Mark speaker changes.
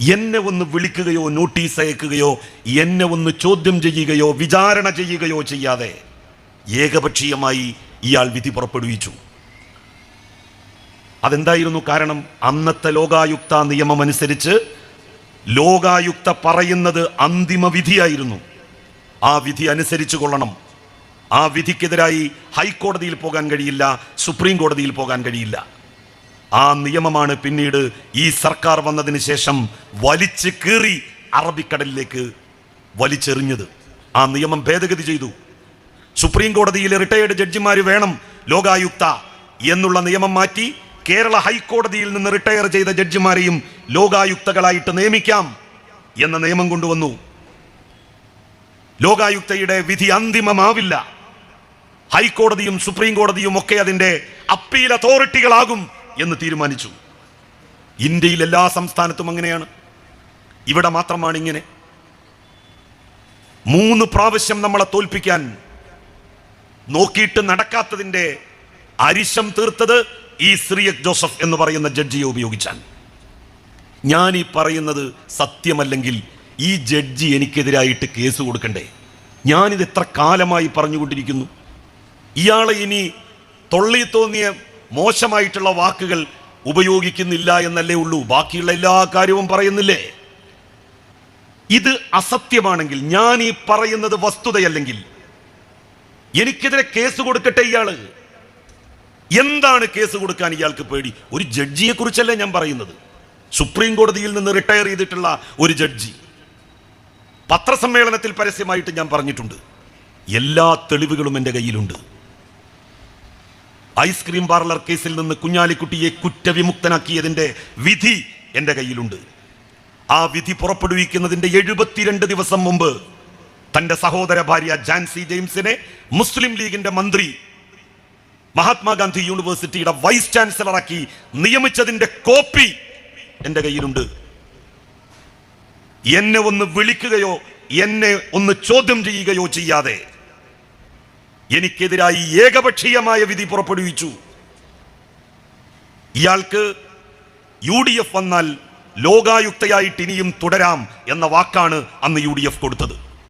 Speaker 1: എന്നെ ഒന്ന് വിളിക്കുകയോ നോട്ടീസ് അയക്കുകയോ എന്നെ ഒന്ന് ചോദ്യം ചെയ്യുകയോ വിചാരണ ചെയ്യുകയോ ചെയ്യാതെ ഏകപക്ഷീയമായി ഇയാൾ വിധി പുറപ്പെടുവിച്ചു. അതെന്തായിരുന്നു കാരണം? അന്നത്തെ ലോകായുക്ത നിയമമനുസരിച്ച് ലോകായുക്ത പറയുന്നത് അന്തിമ വിധിയായിരുന്നു. ആ വിധി അനുസരിച്ചു കൊള്ളണം. ആ വിധിക്കെതിരായി ഹൈക്കോടതിയിൽ പോകാൻ കഴിയില്ല സുപ്രീം കോടതിയിൽ പോകാൻ കഴിയില്ല. ആ നിയമമാണ് പിന്നീട് ഈ സർക്കാർ വന്നതിന് ശേഷം വലിച്ചു കീറി അറബിക്കടലിലേക്ക് വലിച്ചെറിഞ്ഞത്. ആ നിയമം ഭേദഗതി ചെയ്തു. സുപ്രീം കോടതിയിലെ റിട്ടയേർഡ് ജഡ്ജിമാർ വേണം ലോകായുക്ത എന്നുള്ള നിയമം മാറ്റി കേരള ഹൈക്കോടതിയിൽ നിന്ന് റിട്ടയർ ചെയ്ത ജഡ്ജിമാരെയും ലോകായുക്തകളായിട്ട് നിയമിക്കാം എന്ന നിയമം കൊണ്ടുവന്നു. ലോകായുക്തയുടെ വിധി അന്തിമമാവില്ല. ഹൈക്കോടതിയും സുപ്രീം കോടതിയും ഒക്കെ അതിന്റെ അപ്പീൽ അതോറിറ്റികളാകും എന്ന് തീരുമാനിച്ചു. ഇന്ത്യയിൽ എല്ലാ സംസ്ഥാനത്തും അങ്ങനെയാണ്. ഇവിടെ മാത്രമാണ് ഇങ്ങനെ. മൂന്ന് പ്രാവശ്യം നമ്മളെ തോൽപ്പിക്കാൻ നോക്കിയിട്ട് നടക്കാത്തതിന്റെ അരിശം തീർത്തത് ഈ ശ്രീയക് ജോസഫ് എന്ന് പറയുന്ന ജഡ്ജിയെ ഉപയോഗിച്ചാൽ ഞാൻ ഈ പറയുന്നത് സത്യമല്ലെങ്കിൽ ഈ ജഡ്ജി എനിക്കെതിരായിട്ട് കേസ് കൊടുക്കണ്ടേ? ഞാനിത് എത്ര കാലമായി പറഞ്ഞുകൊണ്ടിരിക്കുന്നു? ഇയാളെ ഇനി തൊള്ളി തോന്നിയ മോശമായിട്ടുള്ള വാക്കുകൾ ഉപയോഗിക്കുന്നില്ല എന്നല്ലേ ഉള്ളൂ. ബാക്കിയുള്ള എല്ലാ കാര്യവും പറയുന്നില്ലേ? ഇത് അസത്യമാണെങ്കിൽ ഞാൻ ഈ പറയുന്നത് വസ്തുതയല്ലെങ്കിൽ എനിക്കെതിരെ കേസ് കൊടുക്കട്ടെ ഇയാൾ? എന്താണ് കേസ് കൊടുക്കാൻ ഇയാൾക്ക് പേടി? ഒരു ജഡ്ജിയെ കുറിച്ചല്ലേ ഞാൻ പറയുന്നത്. സുപ്രീം കോടതിയിൽ നിന്ന് റിട്ടയർ ചെയ്തിട്ടുള്ള ഒരു ജഡ്ജി. പത്രസമ്മേളനത്തിൽ പരസ്യമായിട്ട് ഞാൻ പറഞ്ഞിട്ടുണ്ട്. എല്ലാ തെളിവുകളും എന്റെ കയ്യിലുണ്ട്. ഐസ്ക്രീം പാർലർ കേസിൽ നിന്ന് കുഞ്ഞാലിക്കുട്ടിയെ കുറ്റവിമുക്തനാക്കിയതിന്റെ വിധി എന്റെ കയ്യിലുണ്ട്. ആ വിധി പുറപ്പെടുവിക്കുന്നതിന്റെ എഴുപത്തിരണ്ട് ദിവസം മുമ്പ് തന്റെ സഹോദര ഭാര്യ ജാൻസി ജെയിംസിനെ മുസ്ലിം ലീഗിന്റെ മന്ത്രി മഹാത്മാഗാന്ധി യൂണിവേഴ്സിറ്റിയുടെ വൈസ് ചാൻസലറാക്കി നിയമിച്ചതിന്റെ കോപ്പി എന്റെ കയ്യിലുണ്ട്. എന്നെ ഒന്ന് വിളിക്കുകയോ എന്നെ ഒന്ന് ചോദ്യം ചെയ്യുകയോ ചെയ്യാതെ എനിക്കെതിരായി ഏകപക്ഷീയമായ വിധി പുറപ്പെടുവിച്ചു. ഇയാൾക്ക് യു ഡി എഫ് വന്നാൽ ലോകായുക്തയായിട്ട് ഇനിയും തുടരാം എന്ന വാക്കാണ് അന്ന് യു ഡി എഫ് കൊടുത്തത്.